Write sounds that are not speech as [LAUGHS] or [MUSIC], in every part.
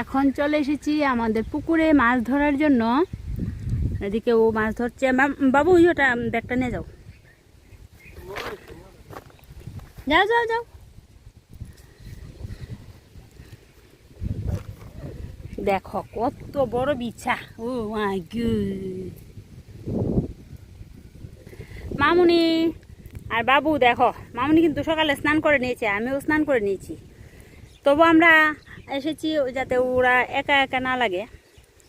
এখন চলে এসেছি আমাদের পুকুরে মাছ ধরার জন্য। এদিকে ও মাছ ধরছে। বাবু ওটা ব্যাগটা নিয়ে যাও। যাও যাও যাও। দেখো কত বড় বিছা। ও মামুনি, আর বাবু, দেখো, মামুনি কিন্তু সকালে স্নান করে নিয়েছে, আমিও স্নান করে নিয়েছি। তবু আমরা এসেছি যাতে ওরা একা একা না লাগে।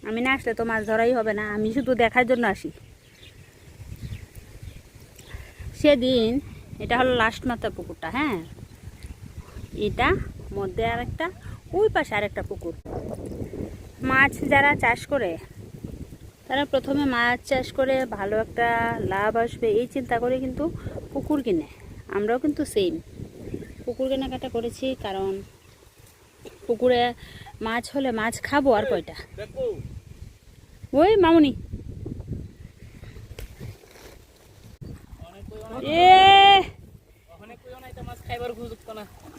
আমি না আসলে তো মাছ ধরাই হবে না, আমি শুধু দেখার জন্য আসি। সেদিন, এটা হলো লাস্ট মাত্রা পুকুরটা হ্যাঁ? এটা মধ্যে আর একটা ওই পাশে আর একটা পুকুর। মাছ যারা চাষ করে, তারা প্রথমে মাছ চাষ করে ভালো একটা লাভ আসবে, এই চিন্তা করে কিন্তু পুকুর কিনে। আমরাও কিন্তু সেম পুকুর কেনাকাটা করেছি, কারণ পুকুরে মাছ হলে মাছ খাব আর কয়টা? ওই মামুনি। এ।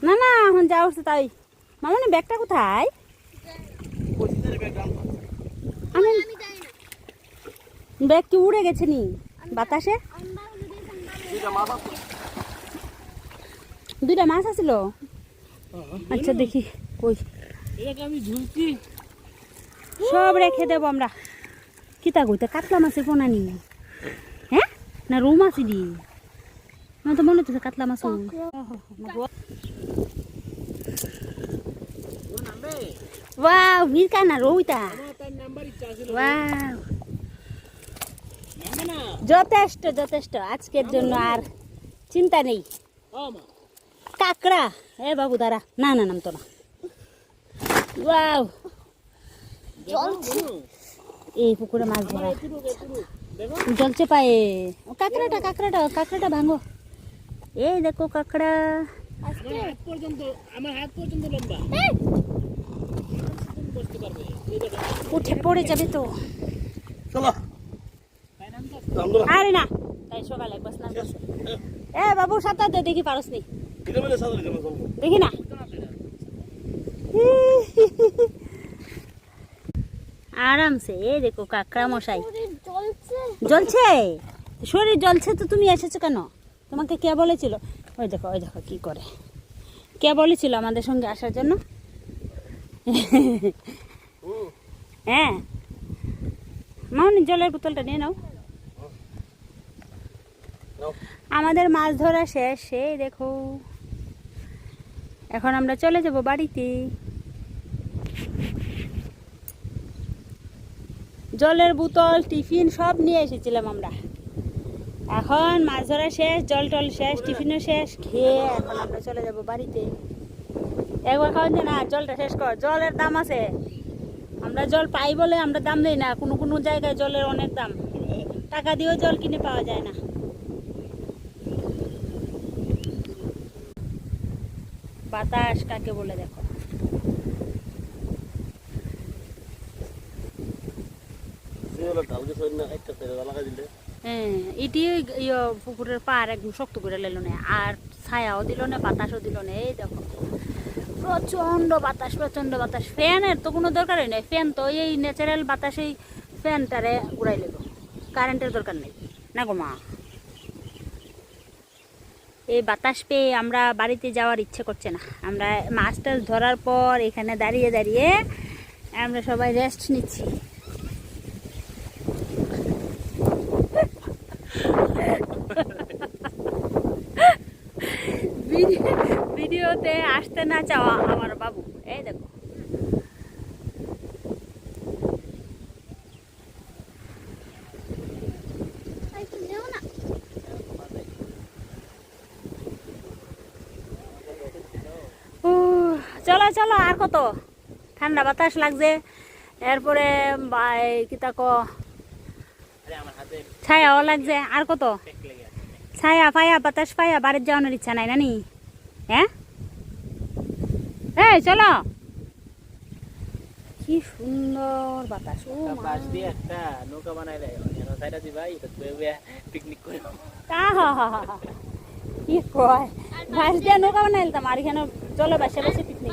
না। না এখন যা উঠছে তাই। মামুনি ব্যাগটা কোথায়? ব্যাগ কি উড়ে গেছে নি? বাতাসে? দুইটা মাছ আছিল আচ্ছা দেখি। কই? সব রেখে দেবো আমরা। কিতা কইতে? কাতলা মাছের পোনা নি হ্যাঁ? না রৌ মাছ দি না তো মনে হচ্ছে কাতলা মাছ ওয়াও, ভিড় না রৌটা ওয়াও। যথেষ্ট যথেষ্ট। আজকের জন্য আর চিন্তা নেই। কাকড়া। এ বাবু, দাঁড়া। না না, নামতো না। ওয়াও চলছে এই পুকুরে মাছ ধরা। জলছে পায়ে। ও কাঁকড়াটা কাঁকড়াটা কাঁকড়াটা ভাঙো। এই দেখো কাঁকড়া। উঠে পড়ে যাবে তো। আরে না। তাই সকালে একবার স্নান এ বাবু সাঁতার দে দেখি পারস নি। দেখি না। আরামসে এই দেখো কাঁকড়া মশাই। জ্বলছে? শরীর জ্বলছে তো তুমি এসেছ কেন? তোমাকে কে বলেছিল? ওই দেখো ওই দেখো কি করে। কে বলেছিল আমাদের সঙ্গে আসার জন্য? হ্যাঁ। মামনি জলের বোতলটা নিয়ে নাও। নাও। আমাদের মাছ ধরা শেষ এই দেখো। এখন আমরা চলে যাব বাড়িতে। জলের বোতল, টিফিন সব নিয়ে এসেছিলাম আমরা। এখন মাছ ধরা শেষ, জল টল শেষ, টিফিনও শেষ, খেয়ে এখন আমরা চলে যাব বাড়িতে। একবার খাওয়ান যে না, জলটা শেষ কর, জলের দাম আছে। আমরা জল পাই বলে আমরা দাম দিই না, কোনো কোনো জায়গায় জলের অনেক দাম। টাকা দিয়েও জল কিনে পাওয়া যায় না। বাতাস কাকে বলে দেখো? হ্যাঁ এটি পুকুরের পার একদম শক্ত করে লেলো না আর ছায়াও দিল না বাতাসও দিল না এই দেখো। প্রচণ্ড বাতাস প্রচণ্ড বাতাস। ফ্যানের তো কোনো দরকারই নেই ফ্যান তো এই ন্যাচারাল বাতাসেই ফ্যানটারে উড়াই লেলো কারেন্টের দরকার নেই। না গো মা। এই বাতাস পেয়ে আমরা বাড়িতে যাওয়ার ইচ্ছে করছে না। আমরা মাছ টাছ ধরার পর এখানে দাঁড়িয়ে দাঁড়িয়ে আমরা সবাই রেস্ট নিচ্ছি। [LAUGHS] ভিডিও- ভিডিওতে আসতে না চাওয়া আমার বাবু এই দেখো ও চলো চলো আর কত? ঠান্ডা বাতাস লাগছে। এরপরে বা- এই কি তাকো আরে আমার হাতে ছায়াও লাগছে। আর কত? ছায়া ফায়া বাতাস পায়া বাড়ির যাওয়ানোর ইচ্ছা নাই নানি? হ্যাঁ? এই চলো। কি সুন্দর বাতাস। ও একটা দিয়ে একটা নৌকা বানাই সাইডা দিবা পিকনিক করে তা হা হা হা হা। কি কয়? ঘাস দিয়ে নৌকা বানাইলাম আর এখানে জলে বসে বসে পিকনিক